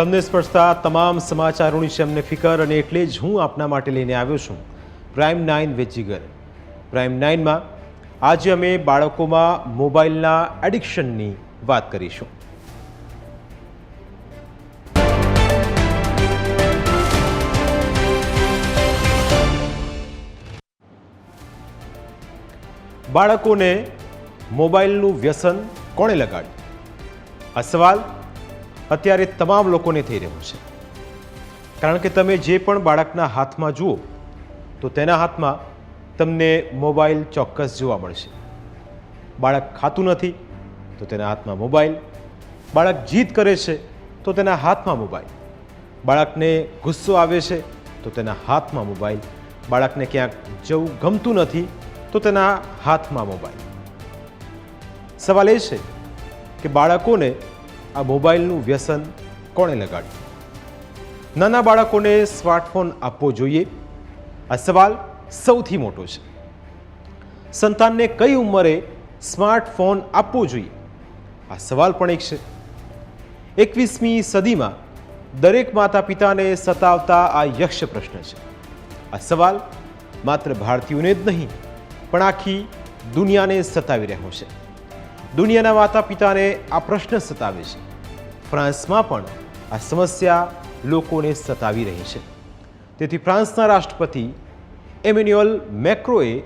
તમને સ્પર્શતા તમામ સમાચારોની છે અમને ફિકર અને એટલે જ હું આપના માટે લઈને આવ્યો છું. પ્રાઇમ નાઇન વિથ પ્રાઇમ નાઇનમાં આજે અમે બાળકોમાં મોબાઈલના એડિક્શનની વાત કરીશું. બાળકોને મોબાઈલનું વ્યસન કોણે લગાડ્યું? આ સવાલ અત્યારે તમામ લોકોને થઈ રહ્યું છે. કારણ કે તમે જે પણ બાળકના હાથમાં જુઓ, તો તેના હાથમાં તમને મોબાઈલ ચોક્કસ જોવા મળશે. બાળક ખાતું નથી, તો તેના હાથમાં મોબાઈલ. બાળક જીદ કરે છે, તો તેના હાથમાં મોબાઈલ. બાળકને ગુસ્સો આવે છે, તો તેના હાથમાં મોબાઈલ. બાળકને ક્યાંક જવું ગમતું નથી, તો તેના હાથમાં મોબાઈલ. સવાલ એ છે કે બાળકોને આ મોબાઈલનું વ્યસન કોણે લગાડ્યું? નાના બાળકોને સ્માર્ટફોન આપવો જોઈએ. આ સવાલ સૌથી મોટો છે. સંતાનને કઈ ઉંમરે સ્માર્ટફોન આપવો જોઈએ? આ સવાલ પણ એક છે. એકવીસમી સદીમાં દરેક માતા પિતાને સતાવતા આ યક્ષ પ્રશ્ન છે. આ સવાલ માત્ર ભારતીયોને જ નહીં, પણ આખી દુનિયાને સતાવી રહ્યો છે. દુનિયાના માતા પિતાને આ પ્રશ્ન સતાવે છે. ફ્રાન્સમાં પણ આ સમસ્યા લોકોને સતાવી રહી છે. તેથી ફ્રાન્સના રાષ્ટ્રપતિ એમેન્યુઅલ મેક્રોએ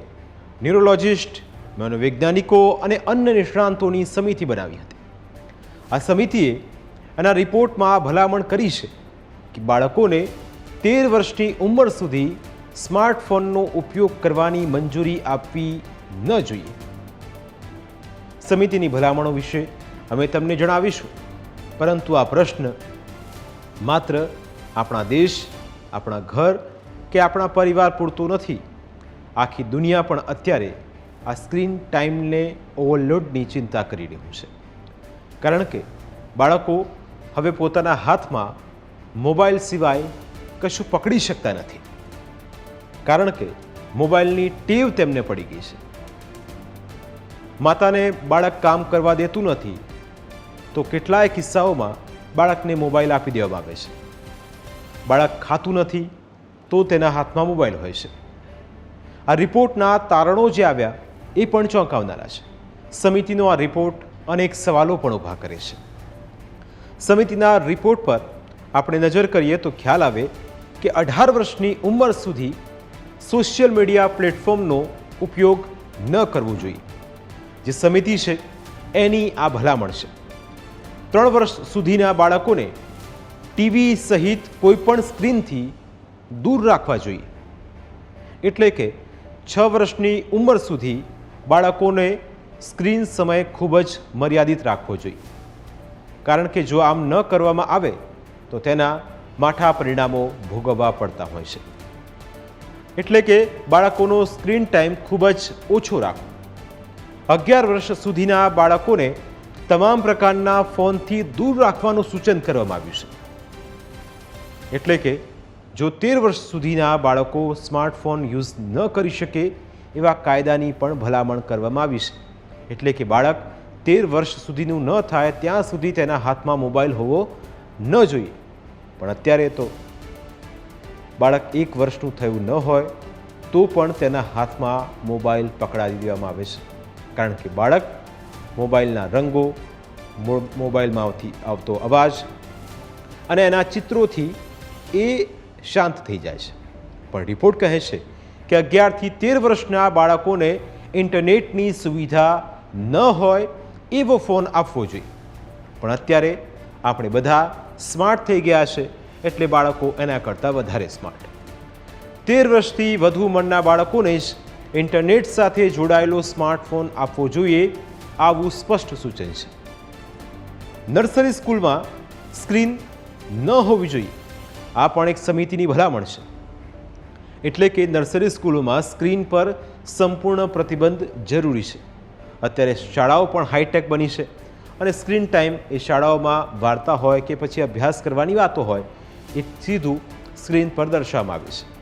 ન્યુરોલોજિસ્ટ, મનોવૈજ્ઞાનિકો અને અન્ય નિષ્ણાંતોની સમિતિ બનાવી હતી. આ સમિતિએ એના રિપોર્ટમાં ભલામણ કરી છે કે બાળકોને તેર વર્ષની ઉંમર સુધી સ્માર્ટફોનનો ઉપયોગ કરવાની મંજૂરી આપવી ન જોઈએ. સમિતિની ભલામણો વિશે અમે તમને જણાવીશું. પરંતુ આ પ્રશ્ન માત્ર આપણા દેશ, આપણા ઘર કે આપણા પરિવાર પૂરતો નથી. આખી દુનિયા પણ અત્યારે આ સ્ક્રીન ટાઈમને ઓવરલોડની ચિંતા કરી રહ્યું છે. કારણ કે બાળકો હવે પોતાના હાથમાં મોબાઈલ સિવાય કશું પકડી શકતા નથી. કારણ કે મોબાઈલની ટેવ તેમને પડી ગઈ છે. માતાને બાળક કામ કરવા દેતું નથી, તો કેટલાય કિસ્સાઓમાં બાળકને મોબાઈલ આપી દેવામાં આવે છે. બાળક ખાતું નથી, તો તેના હાથમાં મોબાઈલ હોય છે. આ રિપોર્ટના તારણો જે આવ્યા, એ પણ ચોંકાવનારા છે. સમિતિનો આ રિપોર્ટ અનેક સવાલો પણ ઊભા કરે છે. સમિતિના રિપોર્ટ પર આપણે નજર કરીએ તો ખ્યાલ આવે કે અઢાર વર્ષની ઉંમર સુધી સોશિયલ મીડિયા પ્લેટફોર્મનો ઉપયોગ ન કરવો જોઈએ. જે સમિતિ છે, એની આ ભલામણ છે. ત્રણ વર્ષ સુધીના બાળકોને ટીવી સહિત કોઈપણ સ્ક્રીનથી દૂર રાખવા જોઈએ. એટલે કે છ વર્ષની ઉંમર સુધી બાળકોને સ્ક્રીન સમય ખૂબ જ મર્યાદિત રાખવો જોઈએ. કારણ કે જો આમ ન કરવામાં આવે, તો તેના માઠા પરિણામો ભોગવવા પડતા હોય છે. એટલે કે બાળકોનો સ્ક્રીન ટાઈમ ખૂબ જ ઓછો રાખવો. અગિયાર વર્ષ સુધીના બાળકોને તમામ પ્રકારના ફોનથી દૂર રાખવાનું સૂચન કરવામાં આવ્યું છે. એટલે કે, જો તેર વર્ષ સુધીના બાળકો સ્માર્ટફોન યુઝ ન કરી શકે, એવા કાયદાની પણ ભલામણ કરવામાં આવી છે. એટલે કે બાળક તેર વર્ષ સુધીનું ન થાય, ત્યાં સુધી તેના હાથમાં મોબાઈલ હોવો ન જોઈએ. પણ અત્યારે તો બાળક એક વર્ષનું થયું ન હોય, તો પણ તેના હાથમાં મોબાઈલ પકડાવી દેવામાં આવે છે. કારણ કે બાળક મોબાઈલના રંગો, મો- મોબાઈલમાંથી આવતો અવાજ અને એના ચિત્રોથી એ શાંત થઈ જાય છે. પણ રિપોર્ટ કહે છે કે અગિયારથી તેર વર્ષના બાળકોને ઇન્ટરનેટની સુવિધા ન હોય એવો ફોન આપવો જોઈએ. પણ અત્યારે આપણે બધા સ્માર્ટ થઈ ગયા છે એટલે બાળકો એના કરતાં વધારે સ્માર્ટ. તેર વર્ષથી વધુ ઉંમરના બાળકોને જ ઇન્ટરનેટ સાથે જોડાયેલો સ્માર્ટફોન આપવો જોઈએ આવું સ્પષ્ટ સૂચન છે. નર્સરી સ્કૂલમાં સ્ક્રીન ન હોવી જોઈએ. આ પણ એક સમિતિની ભલામણ છે. એટલે કે નર્સરી સ્કૂલોમાં સ્ક્રીન પર સંપૂર્ણ પ્રતિબંધ જરૂરી છે. અત્યારે શાળાઓ પણ હાઈટેક બની છે અને સ્ક્રીન ટાઈમ એ શાળાઓમાં વાર્તા હોય કે પછી અભ્યાસ કરવાની વાતો હોય, એ સીધું સ્ક્રીન પર દર્શાવવામાં આવે છે.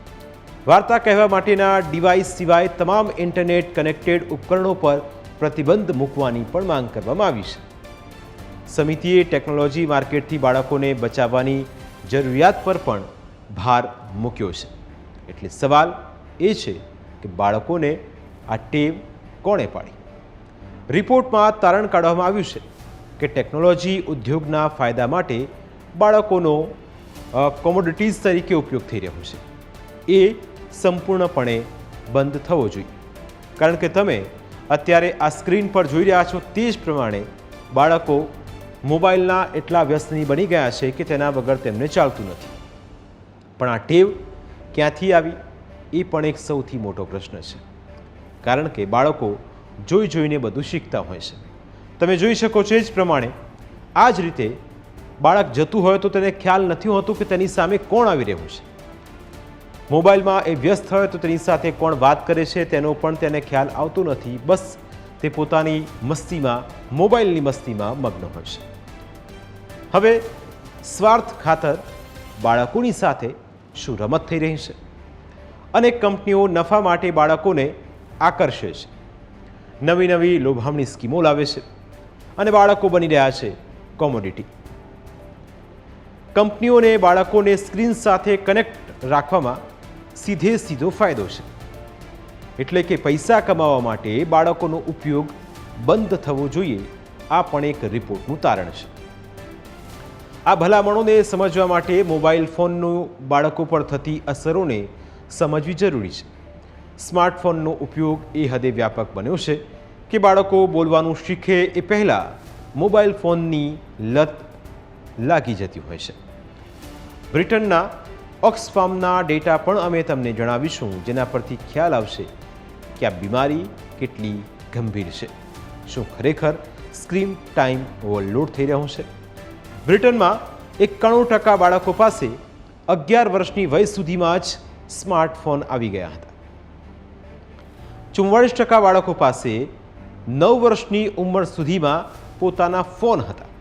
વાર્તા કહેવા માટેના ડિવાઇસ સિવાય તમામ ઇન્ટરનેટ કનેક્ટેડ ઉપકરણો પર પ્રતિબંધ મૂકવાની પણ માંગ કરવામાં આવી છે. સમિતિએ ટેકનોલોજી માર્કેટથી બાળકોને બચાવવાની જરૂરિયાત પર પણ ભાર મૂક્યો છે. એટલે સવાલ એ છે કે બાળકોને આ ટેવ કોણે પાડી? રિપોર્ટમાં તારણ કાઢવામાં આવ્યું છે કે ટેકનોલોજી ઉદ્યોગના ફાયદા માટે બાળકોનો કોમોડિટીઝ તરીકે ઉપયોગ થઈ રહ્યો છે. એ સંપૂર્ણપણે બંધ થવો જોઈએ. કારણ કે તમે અત્યારે આ સ્ક્રીન પર જોઈ રહ્યા છો તે જ પ્રમાણે બાળકો મોબાઈલના એટલા વ્યસ્તની બની ગયા છે કે તેના વગર તેમને ચાલતું નથી. પણ આ ટેવ ક્યાંથી આવી? એ પણ એક સૌથી મોટો પ્રશ્ન છે. કારણ કે બાળકો જોઈ જોઈને બધું શીખતા હોય છે. તમે જોઈ શકો છો એ જ પ્રમાણે આ જ રીતે બાળક જતું હોય તો તેને ખ્યાલ નથી હોતું કે તેની સામે કોણ આવી રહ્યું છે. મોબાઈલમાં એ વ્યસ્ત હોય તો તેની સાથે કોણ વાત કરે છે તેનો પણ તેને ખ્યાલ આવતો નથી. બસ તે પોતાની મસ્તીમાં, મોબાઈલની મસ્તીમાં મગ્ન હોય છે. હવે સ્વાર્થ ખાતર બાળકોની સાથે શું રમત થઈ રહી છે? અનેક કંપનીઓ નફા માટે બાળકોને આકર્ષે છે. નવી નવી લોભામણી સ્કીમો લાવે છે અને બાળકો બની રહ્યા છે કોમોડિટી. કંપનીઓને બાળકોને સ્ક્રીન સાથે કનેક્ટ રાખવામાં સીધે સીધો ફાયદો છે. એટલે કે પૈસા કમાવા માટે બાળકોનો ઉપયોગ બંધ થવો જોઈએ, આ પણ એક રિપોર્ટનું તારણ છે. આ ભલામણોને સમજવા માટે મોબાઈલ ફોનનું બાળકો પર થતી અસરોને સમજવી જરૂરી છે. સ્માર્ટફોનનો ઉપયોગ એ હદે વ્યાપક બન્યો છે કે બાળકો બોલવાનું શીખે એ પહેલાં મોબાઈલ ફોનની લત લાગી જતી હોય છે. બ્રિટનના ઓક્સફાર્મના ડેટા પણ અમે તમને જણાવીશું, જેના પરથી ખ્યાલ આવશે કે આ બીમારી કેટલી ગંભીર છે. શું ખરેખર સ્ક્રીન ટાઈમ ઓવરલોડ થઈ રહ્યો છે? બ્રિટનમાં એકાણું ટકા બાળકો પાસે અગિયાર વર્ષની વય સુધીમાં જ સ્માર્ટફોન આવી ગયા હતા. ચુમ્વાળીસ ટકા બાળકો પાસે નવ વર્ષની ઉંમર સુધીમાં પોતાના ફોન હતા.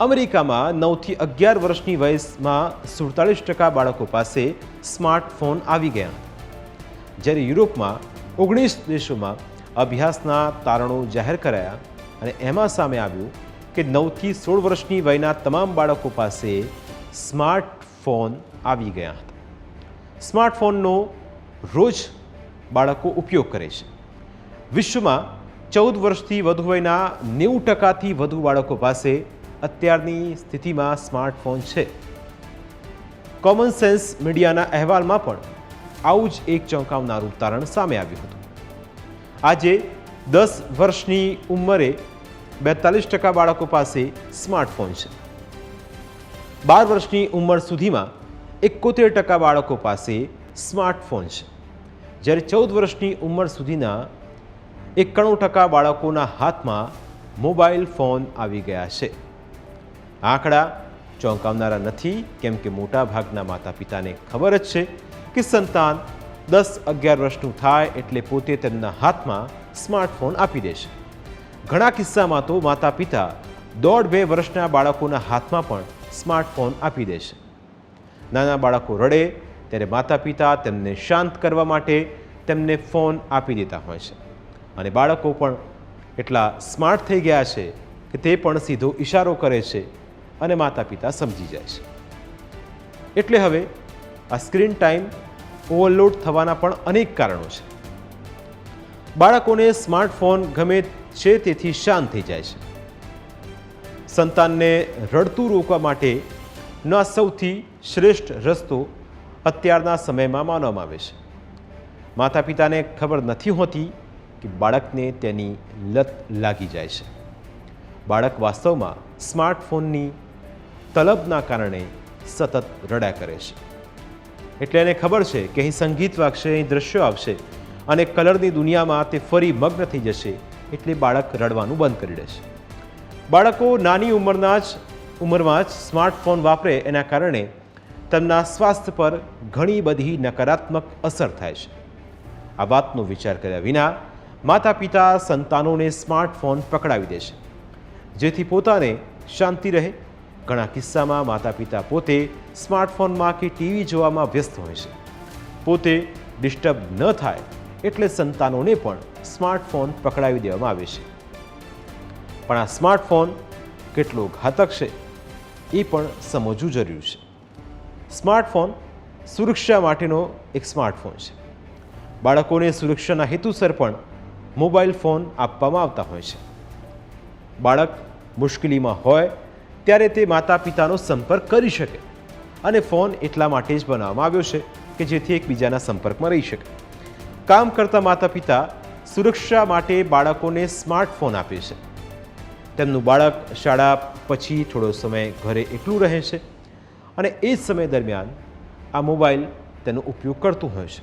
અમેરિકામાં નવથી અગિયાર વર્ષની વયસમાં સુડતાલીસ ટકા બાળકો પાસે સ્માર્ટફોન આવી ગયા. જ્યારે યુરોપમાં ઓગણીસ દેશોમાં અભ્યાસના તારણો જાહેર કરાયા અને એમાં સામે આવ્યું કે નવથી સોળ વર્ષની વયના તમામ બાળકો પાસે સ્માર્ટફોન આવી ગયા હતા. સ્માર્ટફોનનો રોજ બાળકો ઉપયોગ કરે છે. વિશ્વમાં ચૌદ વર્ષથી વધુ વયના નેવું ટકાથી વધુ બાળકો પાસે અત્યારની સ્થિતિમાં સ્માર્ટફોન છે. કોમન સેન્સ મીડિયાના અહેવાલમાં પણ આવું જ એક ચોંકાવનારું તારણ સામે આવ્યું હતું. આજે દસ વર્ષની ઉંમરે બેતાલીસ ટકા બાળકો પાસે સ્માર્ટફોન છે. બાર વર્ષની ઉંમર સુધીમાં એકોતેર ટકા બાળકો પાસે સ્માર્ટફોન છે. જ્યારે ચૌદ વર્ષની ઉંમર સુધીના એકાણું ટકા બાળકોના હાથમાં મોબાઈલ ફોન આવી ગયા છે. આંકડા ચોંકાવનારા નથી, કેમ કે મોટા ભાગના માતા પિતાને ખબર જ છે કે સંતાન દસ અગિયાર વર્ષનું થાય એટલે પોતે તેમના હાથમાં સ્માર્ટફોન આપી દેશે ઘણા કિસ્સામાં તો માતા પિતા દોઢ બે વર્ષના બાળકોના હાથમાં પણ સ્માર્ટફોન આપી દેશે નાના બાળકો રડે ત્યારે માતા પિતા તેમને શાંત કરવા માટે તેમને ફોન આપી દેતા હોય છે. અને બાળકો પણ એટલા સ્માર્ટ થઈ ગયા છે કે તે પણ સીધો ઇશારો કરે છે અને માતા પિતા સમજી જાય છે. એટલે હવે આ સ્ક્રીન ટાઈમ ઓવરલોડ થવાના પણ અનેક કારણો છે. બાળકોને સ્માર્ટફોન ગમે છે તેથી શાંત થઈ જાય છે. સંતાનને રડતું રોકવા માટેનો સૌથી શ્રેષ્ઠ રસ્તો અત્યારના સમયમાં માનવામાં આવે છે. માતા પિતાને ખબર નથી હોતી કે બાળકને તેની લત લાગી જાય છે. બાળક વાસ્તવમાં સ્માર્ટફોનની તલબના કારણે સતત રડ્યા કરે છે. એટલે એને ખબર છે કે અહીં સંગીત વાગશે, અહીં દ્રશ્યો આવશે અને કલરની દુનિયામાં તે ફરી મગ્ન થઈ જશે એટલે બાળક રડવાનું બંધ કરી દેશે બાળકો નાની ઉંમરના જ, ઉંમરમાં જ સ્માર્ટફોન વાપરે એના કારણે તેમના સ્વાસ્થ્ય પર ઘણી બધી નકારાત્મક અસર થાય છે. આ વાતનો વિચાર કર્યા વિના માતા પિતા સંતાનોને સ્માર્ટફોન પકડાવી દે છે, જેથી પોતાને શાંતિ રહે ઘણા કિસ્સામાં માતા પિતા પોતે સ્માર્ટફોનમાં કે ટીવી જોવામાં વ્યસ્ત હોય છે. પોતે ડિસ્ટર્બ ન થાય એટલે સંતાનોને પણ સ્માર્ટફોન પકડાવી દેવામાં આવે છે. પણ આ સ્માર્ટફોન કેટલો ઘાતક છે એ પણ સમજવું જરૂરી છે. સ્માર્ટફોન સુરક્ષા માટેનો એક સ્માર્ટફોન છે. બાળકોને સુરક્ષાના હેતુસર પણ મોબાઈલ ફોન આપવામાં આવતા હોય છે. બાળક મુશ્કેલીમાં હોય ત્યારે તે માતા પિતાનો સંપર્ક કરી શકે અને ફોન એટલા માટે જ બનાવવામાં આવ્યો છે કે જેથી એકબીજાના સંપર્કમાં રહી શકે. કામ કરતા માતા પિતા સુરક્ષા માટે બાળકોને સ્માર્ટફોન આપે છે. તેમનું બાળક શાળા પછી થોડો સમય ઘરે એકલું રહે છે અને એ જ સમય દરમિયાન આ મોબાઈલ તેનો ઉપયોગ કરતું હોય છે.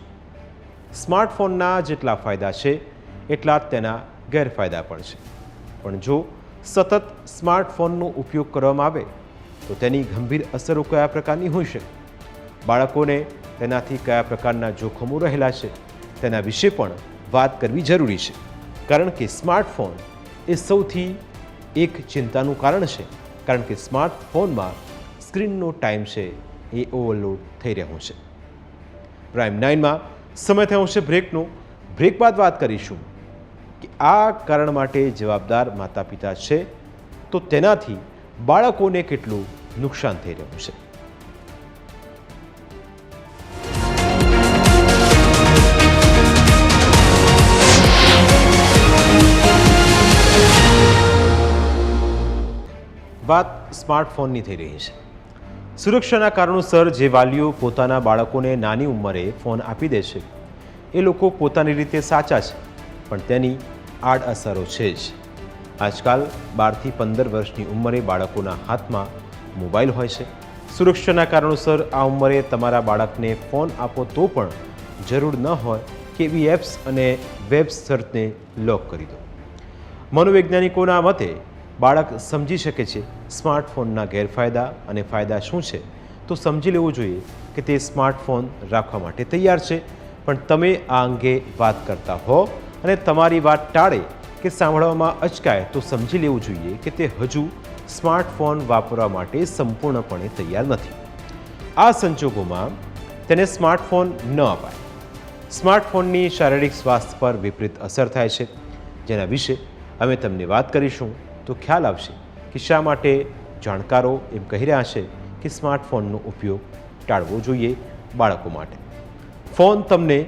સ્માર્ટફોનના જેટલા ફાયદા છે, એટલા જ તેના ગેરફાયદા પણ છે. પણ જો સતત સ્માર્ટફોનનો ઉપયોગ કરવામાં આવે, તો તેની ગંભીર અસરો કયા પ્રકારની હોઈ શકે બાળકોને તેનાથી કયા પ્રકારના જોખમો રહેલા છે? તેના વિશે પણ વાત કરવી જરૂરી છે. કારણ કે સ્માર્ટફોન એ સૌથી એક ચિંતાનું કારણ છે. કારણ કે સ્માર્ટફોનમાં સ્ક્રીનનો ટાઈમ છે એ ઓવરલોડ થઈ રહ્યો છે. પ્રાઇમ નાઇનમાં સમય થયો છે બ્રેકનો, બ્રેક બાદ વાત કરીશું. કે આ કારણ માટે જવાબદાર માતા પિતા છે, તો તેનાથી બાળકોને કેટલું નુકસાન થઈ રહ્યું છે? વાત સ્માર્ટફોનની થઈ રહી છે. સુરક્ષાના કારણોસર જે વાલીઓ પોતાના બાળકોને નાની ઉંમરે ફોન આપી દે છે, એ લોકો પોતાની રીતે સાચા છે. પણ તેની આડઅસરો છે જ. આજકાલ બારથી પંદર વર્ષની ઉંમરે બાળકોના હાથમાં મોબાઈલ હોય છે. સુરક્ષાના કારણોસર આ ઉંમરે તમારા બાળકને ફોન આપો તો પણ જરૂર ન હોય કે એવી એપ્સ અને વેબ સર્ચને લોક કરી દો. મનોવૈજ્ઞાનિકોના મતે બાળક સમજી શકે છે સ્માર્ટફોનના ગેરફાયદા અને ફાયદા શું છે. તો સમજી લેવું જોઈએ કે તે સ્માર્ટફોન રાખવા માટે તૈયાર છે. પણ તમે આ અંગે વાત કરતા હો અને તમારી વાત ટાળે કે સાંભળવામાં અચકાય તો સમજી લેવું જોઈએ કે તે હજુ સ્માર્ટફોન વાપરવા માટે સંપૂર્ણપણે તૈયાર નથી. આ સંજોગોમાં તેને સ્માર્ટફોન ન અપાય. સ્માર્ટફોનની શારીરિક સ્વાસ્થ્ય પર વિપરીત અસર થાય છે. જેના વિશે અમે તમને વાત કરીશું તો ખ્યાલ આવશે કે શા માટે જાણકારો એમ કહી રહ્યા છે કે સ્માર્ટફોનનો ઉપયોગ ટાળવો જોઈએ બાળકો માટે. ફોન તમને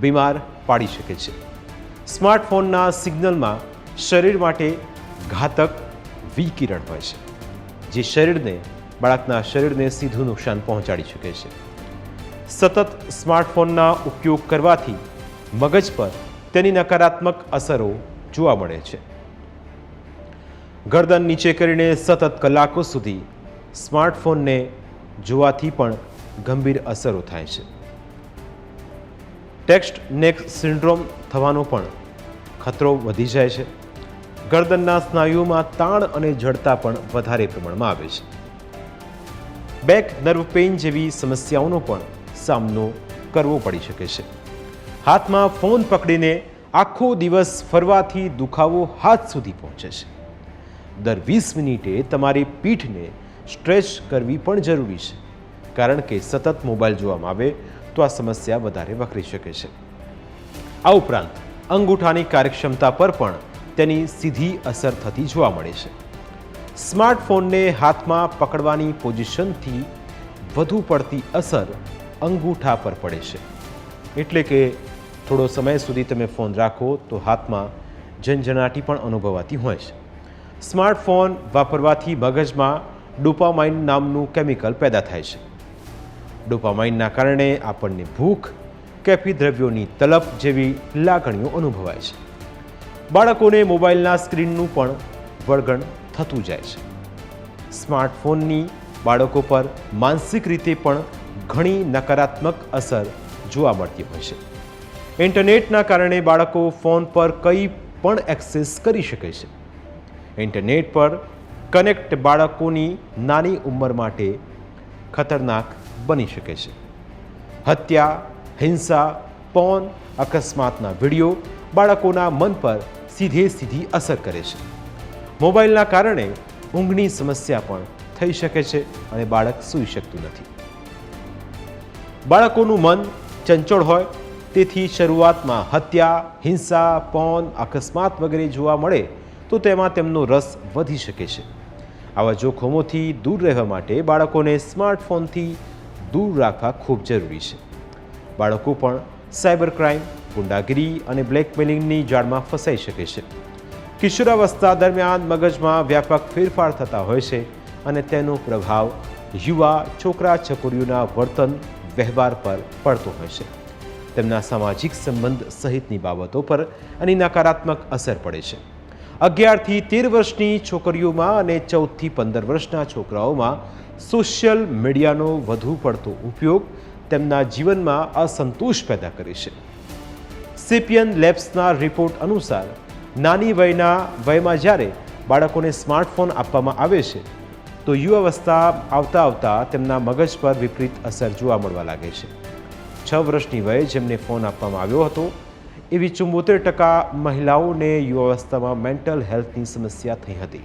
બીમાર પાડી શકે છે. સ્માર્ટફોનના સિગ્નલમાં શરીર માટે ઘાતક વિકિરણ હોય છે, જે શરીરને, બાળકના શરીરને સીધું નુકસાન પહોંચાડી શકે છે. સતત સ્માર્ટફોનના ઉપયોગ કરવાથી મગજ પર તેની નકારાત્મક અસરો જોવા મળે છે. ગરદન નીચે કરીને સતત કલાકો સુધી સ્માર્ટફોનને જોવાથી પણ ગંભીર અસરો થાય છે. ટેક્સ્ટ નેક સિન્ડ્રોમ થવાનો પણ ખતરો વધી જાય છે. ગરદનના સ્નાયુઓમાં તાણ અને જડતા પણ વધારે પ્રમાણમાં આવે છે. બેક નર્વ પેઇન જેવી સમસ્યાઓનો પણ સામનો કરવો પડી શકે છે. હાથમાં ફોન પકડીને આખો દિવસ ફરવાથી દુખાવો હાથ સુધી પહોંચે છે. દર વીસ મિનિટે તમારી પીઠને સ્ટ્રેચ કરવી પણ જરૂરી છે. કારણ કે સતત મોબાઈલ જોવામાં આવે તો આ સમસ્યા વધારે વકરી શકે છે. આ ઉપરાંત, અંગૂઠાની કાર્યક્ષમતા પર પણ તેની સીધી અસર થતી જોવા મળે છે. સ્માર્ટફોનને હાથમાં પકડવાની પોઝિશનથી વધુ પડતી અસર અંગૂઠા પર પડે છે. એટલે કે, થોડો સમય સુધી તમે ફોન રાખો તો હાથમાં ઝંઝણાટી પણ અનુભવાતી હોય છે. સ્માર્ટફોન વાપરવાથી મગજમાં ડોપામાઇન નામનું કેમિકલ પેદા થાય છે. ડોપામાઇનના કારણે આપણને ભૂખ, કેફી દ્રવ્યોની તલપ જેવી લાગણીઓ અનુભવાય છે. બાળકોને મોબાઈલના સ્ક્રીનનું પણ વળગણ થતું જાય છે. સ્માર્ટફોનની બાળકો પર માનસિક રીતે પણ ઘણી નકારાત્મક અસર જોવા મળતી હોય છે. ઇન્ટરનેટના કારણે બાળકો ફોન પર કંઈ પણ એક્સેસ કરી શકે છે. ઇન્ટરનેટ પર કનેક્ટ બાળકોની નાની ઉંમર માટે ખતરનાક બની શકે છે. હત્યા, હિંસા, પોન, અકસ્માતના વીડિયો બાળકોના મન પર સીધે સીધી અસર કરે છે. મોબાઈલના કારણે ઊંઘની સમસ્યા પણ થઈ શકે છે અને બાળક સૂઈ શકતું નથી. બાળકોનું મન ચંચળ હોય, તેથી શરૂઆતમાં હત્યા, હિંસા, પોન, અકસ્માત વગેરે જોવા મળે, તો તેમાં તેમનો રસ વધી શકે છે. આવા જોખમોથી દૂર રહેવા માટે બાળકોને સ્માર્ટફોનથી દૂર રાખવા ખૂબ જરૂરી છે. બાળકો પણ સાયબર ક્રાઇમ, ગુંડાગીરી અને બ્લેકમેલિંગની જાળમાં ફસાઈ શકે છે. કિશોરાવસ્થા દરમિયાન મગજમાં વ્યાપક ફેરફાર થતા હોય છે અને તેનો પ્રભાવ યુવા, છોકરા, છોકરીઓના વર્તન, વ્યવહાર પર પડતો હોય છે. તેમના સામાજિક સંબંધ સહિતની બાબતો પર આની નકારાત્મક અસર પડે છે. અગિયારથી તેર વર્ષની છોકરીઓમાં અને ચૌદથી પંદર વર્ષના છોકરાઓમાં સોશિયલ મીડિયાનો વધુ પડતો ઉપયોગ તેમના જીવનમાં અસંતોષ પેદા કરે છે. સેપિયન લેબ્સના રિપોર્ટ અનુસાર, નાની વયના વયમાં જ્યારે બાળકોને સ્માર્ટફોન આપવામાં આવે છે, તો યુવાવસ્થા આવતા આવતા તેમના મગજ પર વિપરીત અસર જોવા મળવા લાગે છે. છ વર્ષની વયે જેમને ફોન આપવામાં આવ્યો હતો, એવી ચુંબોતેર ટકા મહિલાઓને યુવાવસ્થામાં મેન્ટલ હેલ્થની સમસ્યા થઈ હતી,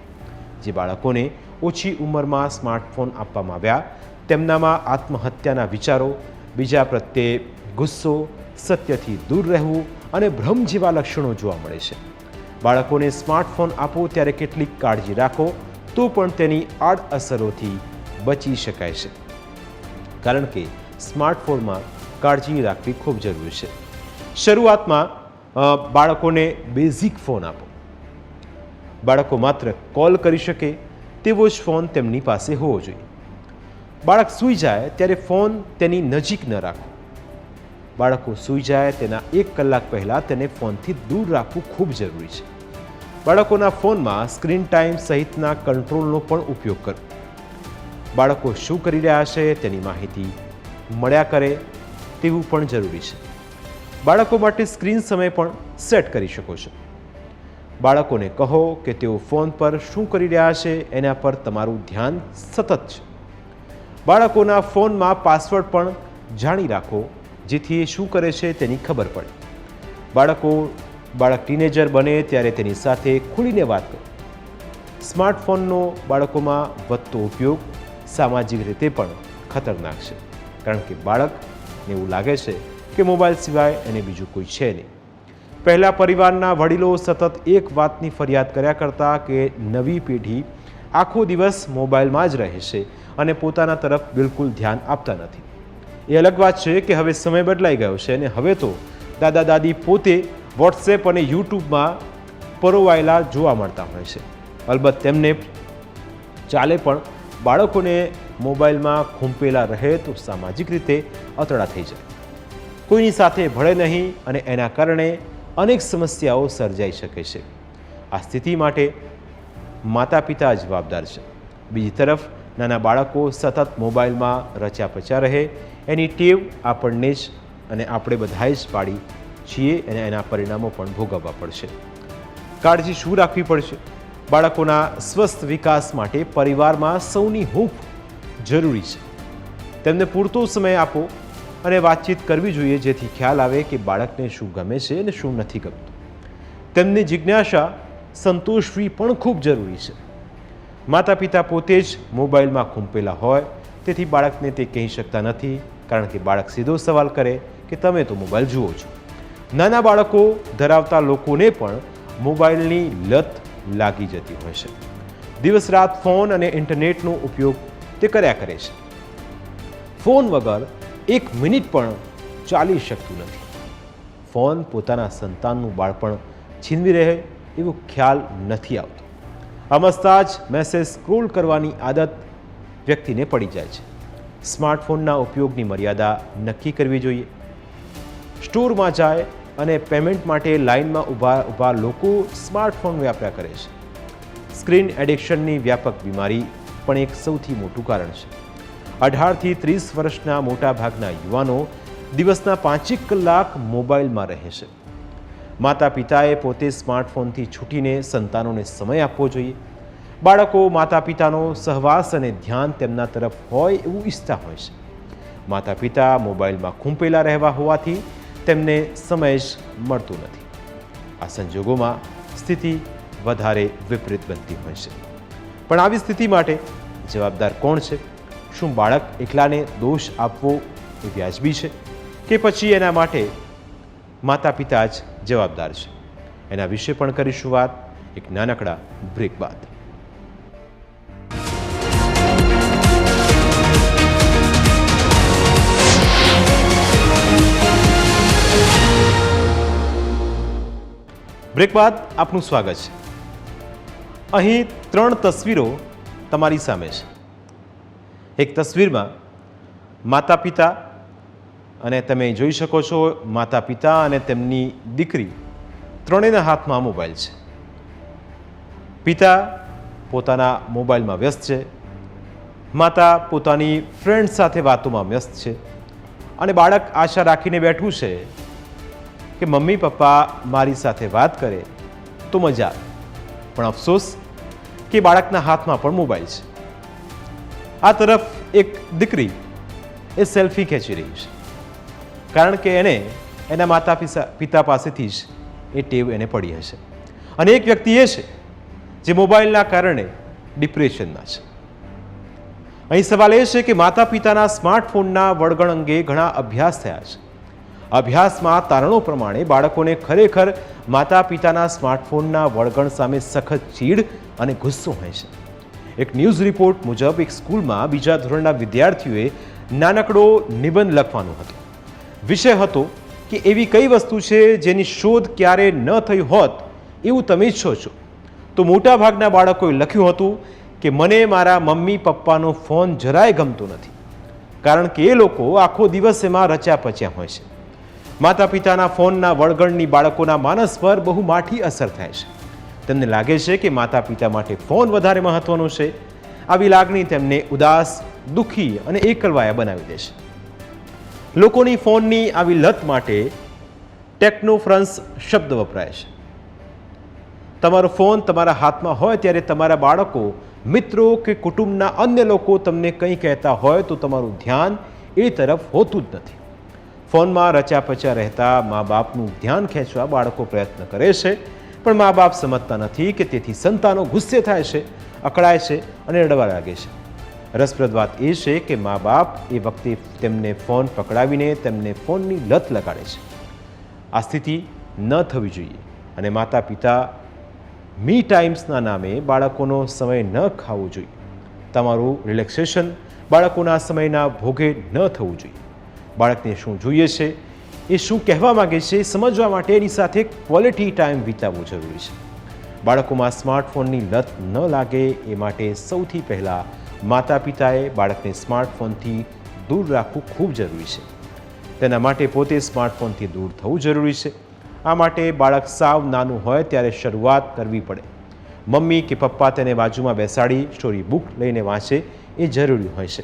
જે બાળકોને ઓછી ઉંમરમાં સ્માર્ટફોન આપવામાં આવ્યા. તેમનામાં આત્મહત્યાના વિચારો, બીજા પ્રત્યે ગુસ્સો, સત્યથી દૂર રહેવું અને ભ્રમ જેવા લક્ષણો જોવા મળે છે. બાળકોને સ્માર્ટફોન આપો ત્યારે કેટલીક કાળજી રાખો, તો પણ તેની આડઅસરોથી બચી શકાય છે. કારણ કે સ્માર્ટફોનમાં કાળજી રાખવી ખૂબ જરૂરી છે. શરૂઆતમાં બાળકોને બેઝિક ફોન આપો. બાળકો માત્ર કોલ કરી શકે તેવો જ ફોન તેમની પાસે હોવો જોઈએ. બાળક સૂઈ જાય ત્યારે ફોન તેની નજીક ન રાખો. બાળકો સૂઈ જાય તેના એક કલાક પહેલાં તેને ફોનથી દૂર રાખવું ખૂબ જરૂરી છે. બાળકોના ફોનમાં સ્ક્રીન ટાઈમ સહિતના કંટ્રોલનો પણ ઉપયોગ કરો. બાળકો શું કરી રહ્યા છે તેની માહિતી મળ્યા કરે તેવું પણ જરૂરી છે. બાળકો માટે સ્ક્રીન સમય પણ સેટ કરી શકો છો. બાળકોને કહો કે તેઓ ફોન પર શું કરી રહ્યા છે, એના પર તમારું ધ્યાન સતત છે. બાળકોના ફોનમાં પાસવર્ડ પણ જાણી રાખો, જેથી એ શું કરે છે તેની ખબર પડે. બાળકો, બાળક ટીનેજર બને ત્યારે તેની સાથે ખુલીને વાત કરો. સ્માર્ટફોનનો બાળકોમાં વધતો ઉપયોગ સામાજિક રીતે પણ ખતરનાક છે. કારણ કે બાળકને એવું લાગે છે કે મોબાઈલ સિવાય એને બીજું કોઈ છે નહીં. પહેલાં પરિવારના વડીલો સતત એક વાતની ફરિયાદ કર્યા કરતા કે નવી પેઢી આખો દિવસ મોબાઈલમાં જ રહે છે અને પોતાના તરફ બિલકુલ ધ્યાન આપતા નથી. એ અલગ વાત છે કે હવે સમય બદલાઈ ગયો છે અને હવે તો દાદા દાદી પોતે વોટ્સએપ અને યુટ્યુબમાં પરોવાયેલા જોવા મળતા હોય છે. અલબત્ત તેમને ચાલે પણ બાળકોને મોબાઈલમાં ખૂંપેલા રહે તો સામાજિક રીતે અતડા થઈ જાય. કોઈની સાથે ભળે નહીં અને એના કારણે અનેક સમસ્યાઓ સર્જાઈ શકે છે. આ સ્થિતિ માટે માતા પિતા જવાબદાર છે. બીજી તરફ, નાના બાળકો સતત મોબાઈલમાં રચ્યા પચ્યા રહે, એની ટેવ આપણને જ અને આપણે બધાએ જ પાડી છીએ અને એના પરિણામો પણ ભોગવવા પડશે. કાળજી શું રાખવી પડશે? બાળકોના સ્વસ્થ વિકાસ માટે પરિવારમાં સૌની હૂંફ જરૂરી છે. તેમને પૂરતો સમય આપો અને વાતચીત કરવી જોઈએ, જેથી ખ્યાલ આવે કે બાળકને શું ગમે છે અને શું નથી ગમતું. તેમની જિજ્ઞાસા સંતોષવી પણ ખૂબ જરૂરી છે. માતા પિતા પોતે જ મોબાઈલમાં ખૂંપેલા હોય, તેથી બાળકને તે કહી શકતા નથી, કારણ કે બાળક સીધો સવાલ કરે કે તમે તો મોબાઈલ જુઓ છો. નાના બાળકો ધરાવતા લોકોને પણ મોબાઈલની લત લાગી જતી હોય છે. દિવસ રાત ફોન અને ઇન્ટરનેટનો ઉપયોગ તે કર્યા કરે છે. ફોન વગર એક મિનિટ પણ ચાલી શકતું નથી. ફોન પોતાના સંતાનનું બાળપણ છીનવી રહે એવો ખ્યાલ નથી આવતો. અમસ્તા જ મેસેજ સ્ક્રોલ કરવાની આદત વ્યક્તિને પડી જાય છે. સ્માર્ટફોનના ઉપયોગની મર્યાદા નક્કી કરવી જોઈએ. સ્ટોરમાં જાય અને પેમેન્ટ માટે લાઇનમાં ઊભા ઊભા લોકો સ્માર્ટફોન વ્યાપ્યા કરે છે. સ્ક્રીન એડિક્શનની વ્યાપક બીમારી પણ એક સૌથી મોટું કારણ છે. અઢારથી ત્રીસ વર્ષના મોટાભાગના યુવાનો દિવસના પાંચેક કલાક મોબાઈલમાં રહે છે. માતા પિતાએ પોતે સ્માર્ટફોનથી છૂટીને સંતાનોને સમય આપવો જોઈએ. બાળકો માતા પિતાનો સહવાસ અને ધ્યાન તેમના તરફ હોય એવું ઈચ્છતા હોય છે. માતા પિતા મોબાઈલમાં ખૂંપેલા રહેવા હોવાથી તેમને સમય જ મળતો નથી. આ સંજોગોમાં સ્થિતિ વધારે વિપરીત બનતી હોય છે. પણ આવી સ્થિતિ માટે જવાબદાર કોણ છે? શું બાળક એકલાને દોષ આપવો એ વ્યાજબી છે કે પછી એના માટે માતા પિતા જ જવાબદાર છે? એના વિશે પણ કરીશું વાત. એક નાનકડા બ્રેક બાદ. બ્રેક બાદ આપનું સ્વાગત છે. અહીં ત્રણ તસવીરો તમારી સામે છે. એક તસવીરમાં માતા પિતા અને તમે જોઈ શકો છો માતા પિતા અને તેમની દીકરી ત્રણેયના હાથમાં મોબાઈલ છે. પિતા પોતાના મોબાઈલમાં વ્યસ્ત છે. માતા પોતાની ફ્રેન્ડ સાથે વાતોમાં વ્યસ્ત છે. અને બાળક આશા રાખીને બેઠું છે કે મમ્મી પપ્પા મારી સાથે વાત કરે તો મજા પણ અફસોસ કે બાળકના હાથમાં પણ મોબાઈલ છે. આ તરફ એક દીકરી એ સેલ્ફી ખેંચી રહી છે. કારણ કે એને એના માતા પિતા પાસેથી જ એ ટેવ એને પડી હશે. અને એક વ્યક્તિ એ છે, જે મોબાઈલના કારણે ડિપ્રેશનમાં છે. અહીં સવાલ એ છે કે માતા પિતાના સ્માર્ટફોનના વળગણ અંગે ઘણા અભ્યાસ થયા છે. અભ્યાસમાં તારણો પ્રમાણે બાળકોને ખરેખર માતા પિતાના સ્માર્ટફોનના વળગણ સામે સખત ચીડ અને ગુસ્સો હોય છે. એક ન્યૂઝ રિપોર્ટ મુજબ એક સ્કૂલમાં બીજા ધોરણના વિદ્યાર્થીઓએ નાનકડો નિબંધ લખવાનો હતો. વિષય હતો કે એવી કઈ વસ્તુ છે જેની શોધ ક્યારે ન થઈ હોત એવું તમે ઈચ્છો છો તો મોટાભાગના બાળકોએ લખ્યું હતું કે મને મારા મમ્મી પપ્પાનો ફોન જરાય ગમતો નથી. કારણ કે એ લોકો આખો દિવસ એમાં રચ્યા પચ્યા હોય છે. માતા પિતાના ફોનના વળગણની બાળકોના માનસ પર બહુ માઠી અસર થાય છે. તેમને લાગે છે કે માતા પિતા માટે ફોન વધારે મહત્વનો છે. આવી લાગણી તેમને ઉદાસ, દુઃખી અને એકલવાયા બનાવી દેશે લોકોની ફોનની આવી લત માટે ટેકનોફ્રન્સ શબ્દ વપરાય છે. તમારો ફોન તમારા હાથમાં હોય ત્યારે તમારા બાળકો, મિત્રો કે કુટુંબના અન્ય લોકો તમને કંઈ કહેતા હોય તો તમારું ધ્યાન એ તરફ હોતું જ નથી. ફોનમાં રચ્યા પચ્યા રહેતા મા બાપનું ધ્યાન ખેંચવા બાળકો પ્રયત્ન કરે છે. પણ મા બાપ સમજતા નથી કે તેથી સંતાનો ગુસ્સે થાય છે, અકળાય છે અને રડવા લાગે છે. રસપ્રદ વાત એ છે કે મા બાપ એ વખતે તેમને ફોન પકડાવીને તેમને ફોનની લત લગાડે છે. આ સ્થિતિ ન થવી જોઈએ અને માતા પિતા મી ટાઈમ્સના નામે બાળકોનો સમય ન ખાવો જોઈએ. તમારું રિલેક્સેશન બાળકોના સમયના ભોગે ન થવું જોઈએ. બાળકને શું જોઈએ છે એ શું કહેવા માગે છે સમજવા માટે એની સાથે ક્વોલિટી ટાઈમ વિતાવવો જરૂરી છે. બાળકોમાં સ્માર્ટફોનની લત ન લાગે એ માટે સૌથી પહેલાં માતા પિતાએ બાળકને સ્માર્ટફોનથી દૂર રાખવું ખૂબ જરૂરી છે. તેના માટે પોતે સ્માર્ટફોનથી દૂર થવું જરૂરી છે. આ માટે બાળક સાવ નાનું હોય ત્યારે શરૂઆત કરવી પડે. મમ્મી કે પપ્પા તેને બાજુમાં બેસાડી સ્ટોરી બુક લઈને વાંચે એ જરૂરી હોય છે.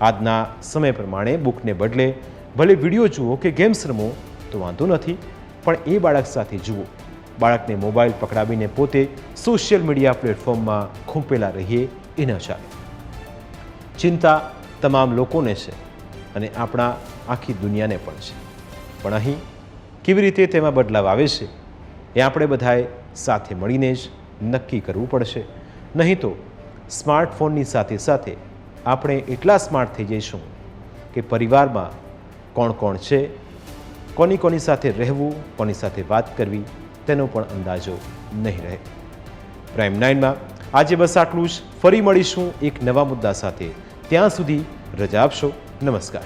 આજના સમય પ્રમાણે બુકને બદલે ભલે વીડિયો જુઓ કે ગેમ્સ રમો, તો વાંધો નથી, પણ એ બાળક સાથે જુઓ. બાળકને મોબાઈલ પકડાવીને પોતે સોશિયલ મીડિયા પ્લેટફોર્મમાં ખૂંપેલા રહીએ, એ ન ચાલે. ચિંતા તમામ લોકોને છે અને આપણા આખી દુનિયાને પણ છે. પણ અહીં કેવી રીતે તેમાં બદલાવ આવે છે, એ આપણે બધાએ સાથે મળીને જ નક્કી કરવું પડશે. નહીં તો સ્માર્ટફોનની સાથે સાથે આપણે એટલા સ્માર્ટ થઈ જઈશું કે પરિવારમાં કોણ કોણ છે, કોની કોની સાથે રહેવું, કોની સાથે વાત કરવી, તેનો પણ અંદાજો નહીં રહે. પ્રાઇમ નાઇનમાં આજે બસ આટલું જ. ફરી મળીશું એક નવા મુદ્દા સાથે. ત્યાં સુધી રજા આપશો. નમસ્કાર.